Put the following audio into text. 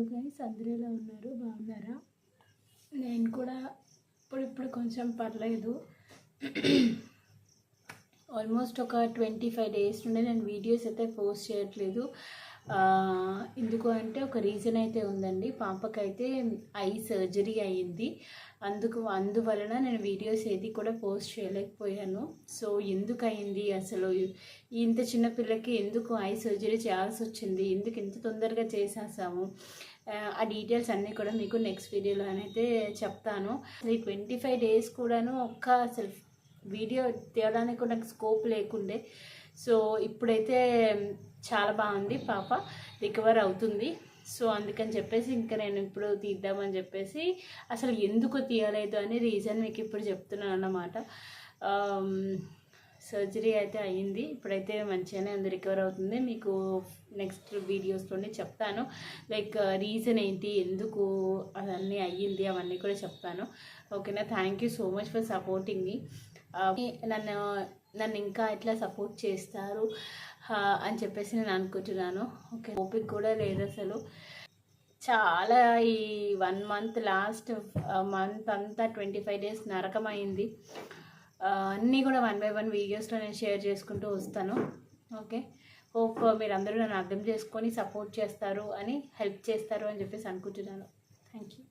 Hello guys అందరూ ఎలా ఉన్నారు? బాగున్నారా? నేను కూడా ఇప్పుడు ఇప్పుడు కొంచెం పర్లేదు. ఆల్మోస్ట్ ఒక ట్వంటీ ఫైవ్ డేస్ నుండి నేను వీడియోస్ అయితే పోస్ట్ చేయట్లేదు. ఎందుకు అంటే ఒక రీజన్ అయితే ఉందండి. పాపకైతే ఐ సర్జరీ అయ్యింది. అందుకు అందువలన నేను వీడియోస్ ఏది కూడా పోస్ట్ చేయలేకపోయాను. సో ఎందుకు అయింది అసలు? ఇంత చిన్న పిల్లకి ఎందుకు ఐ సర్జరీ చేయాల్సి వచ్చింది ఎందుకు ఇంత తొందరగా చేసేసాము? ఆ, డీటెయిల్స్ అన్నీ కూడా మీకు నెక్స్ట్ వీడియోలో అయితే చెప్తాను. ఈ ట్వంటీ ఫైవ్ డేస్ కూడాను ఒక్క అసలు వీడియో తీయడానికి కూడా నాకు స్కోప్ లేకుండే. సో ఇప్పుడైతే చాలా బాగుంది పాప. రికవర్ అవుతుంది. సో అందుకని చెప్పేసి ఇంకా నేను ఇప్పుడు తీద్దామని చెప్పేసి అసలు ఎందుకు తీయలేదు అని రీజన్ మీకు ఇప్పుడు చెప్తున్నాను అన్నమాట. సర్జరీ అయితే అయ్యింది. ఇప్పుడైతే మంచిగానే ఉంది రికవర్ అవుతుంది. మీకు నెక్స్ట్ వీడియోస్లోనే చెప్తాను. లైక్ రీజన్ uh, ఏంటి ఎందుకు అవన్నీ అయ్యింది అవన్నీ కూడా చెప్తాను. ఓకేనా thank you so much for supporting మీ నన్ను నన్ను ఇంకా ఎట్లా సపోర్ట్ చేస్తారు uh, అని చెప్పేసి నేను అనుకుంటున్నాను. ఓకే ఓపిక కూడా లేదు అసలు. చాలా ఈ వన్ మంత్ లాస్ట్ మంత్ అంతా ట్వంటీ ఫైవ్ డేస్ నరకమైంది అన్నీ కూడా వన్ బై వన్ వీడియోస్లో నేను షేర్ చేసుకుంటూ వస్తాను. ఓకే? హోప్ మీరు అందరూ నన్ను అర్థం చేసుకొని సపోర్ట్ చేస్తారు అని హెల్ప్ చేస్తారు అని చెప్పేసి అనుకుంటున్నాను. Thank you